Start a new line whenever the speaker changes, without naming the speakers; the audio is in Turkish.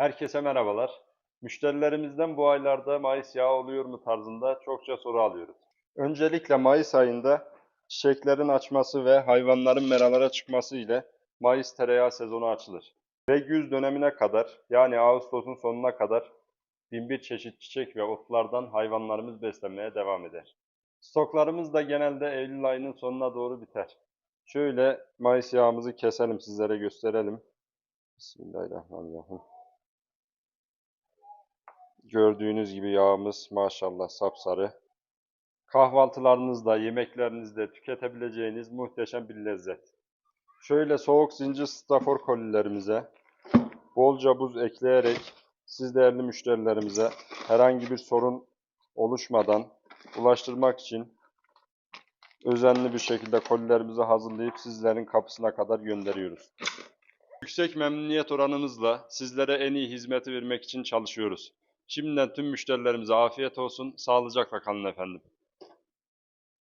Herkese merhabalar. Müşterilerimizden bu aylarda Mayıs yağı oluyor mu tarzında çokça soru alıyoruz. Öncelikle Mayıs ayında çiçeklerin açması ve hayvanların meralara çıkması ile Mayıs tereyağı sezonu açılır. Ve güz dönemine kadar yani Ağustos'un sonuna kadar binbir çeşit çiçek ve otlardan hayvanlarımız beslenmeye devam eder. Stoklarımız da genelde Eylül ayının sonuna doğru biter. Şöyle Mayıs yağımızı keselim sizlere gösterelim. Bismillahirrahmanirrahim. Gördüğünüz gibi yağımız maşallah sapsarı. Kahvaltılarınızda, yemeklerinizde tüketebileceğiniz muhteşem bir lezzet. Şöyle soğuk zincir stafor kolilerimize bolca buz ekleyerek siz değerli müşterilerimize herhangi bir sorun oluşmadan ulaştırmak için özenli bir şekilde kolilerimizi hazırlayıp sizlerin kapısına kadar gönderiyoruz. Yüksek memnuniyet oranımızla sizlere en iyi hizmeti vermek için çalışıyoruz. Şimdiden tüm müşterilerimize afiyet olsun, sağlıcakla kalın efendim.